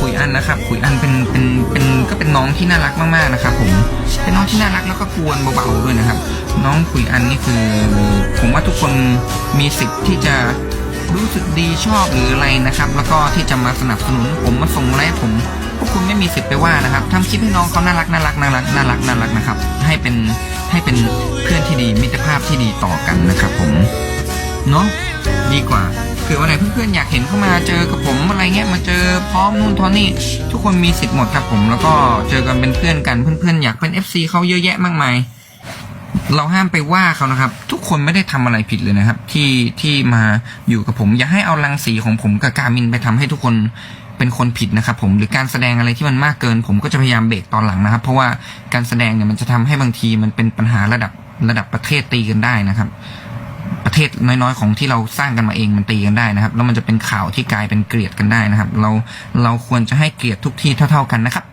ขุยอันนะครับขุยอันเป็นเป็นเป็นก็เป็นน้องที่น่ารักมากๆนะครับผมเป็นน้องที่น่ารักแล้วก็กวนเบาๆด้วยนะครับ น้องขุยอันนี่คือ ผมว่าทุกคนมีสิทธิ์ที่จะรู้สึกดีชอบหรืออะไรนะครับ แล้วก็ที่จะมาสนับสนุน ผมมาส่งไลฟ์ผมพวกคุณไม่มีสิทธิ์ไปว่านะครับทำคลิปให้น้องเขาน่ารักน่ารักน่ารักน่ารักน่ารักนะครับ ให้เป็นให้เป็นเพื่อนที่ดีมิตรภาพที่ดีต่อกันนะครับ ผมเนาะดีกว่า เผื่อวันไหนเพื่อนๆอยากเห็นเข้ามาเจอกับผมอะไรเงี้ยมาเจอพร้อมนู่นทอนนี่ทุกคนมีสิทธิ์หมดครับผมแล้วก็เจอกันเป็นเพื่อนกันเพื่อนๆอยากเป็น FC เขาเยอะแยะมากมายเราห้ามไปว่าเขานะครับ ทุกคนไม่ได้ทำอะไรผิดเลยนะครับ ที่ที่มาอยู่กับผม อย่าให้เอารังสีของผมกับการมินไปทำให้ทุกคนเป็นคนผิดนะครับ ผมหรือการแสดงอะไรที่มันมากเกิน ผมก็จะพยายามเบรกตอนหลังนะครับ เพราะว่าการแสดงเนี่ยมันจะทำให้บางทีมันเป็นปัญหาระดับระดับประเทศตีกันได้นะครับ ศน้อยๆของที่เราสร้างกันมาเองมันตีกันได้นะครับ แล้วมันจะเป็นข่าวที่กลายเป็นเกลียดกันได้นะครับ เราเราควรจะให้เกลียดทุกที่เท่า ๆกันนะครับ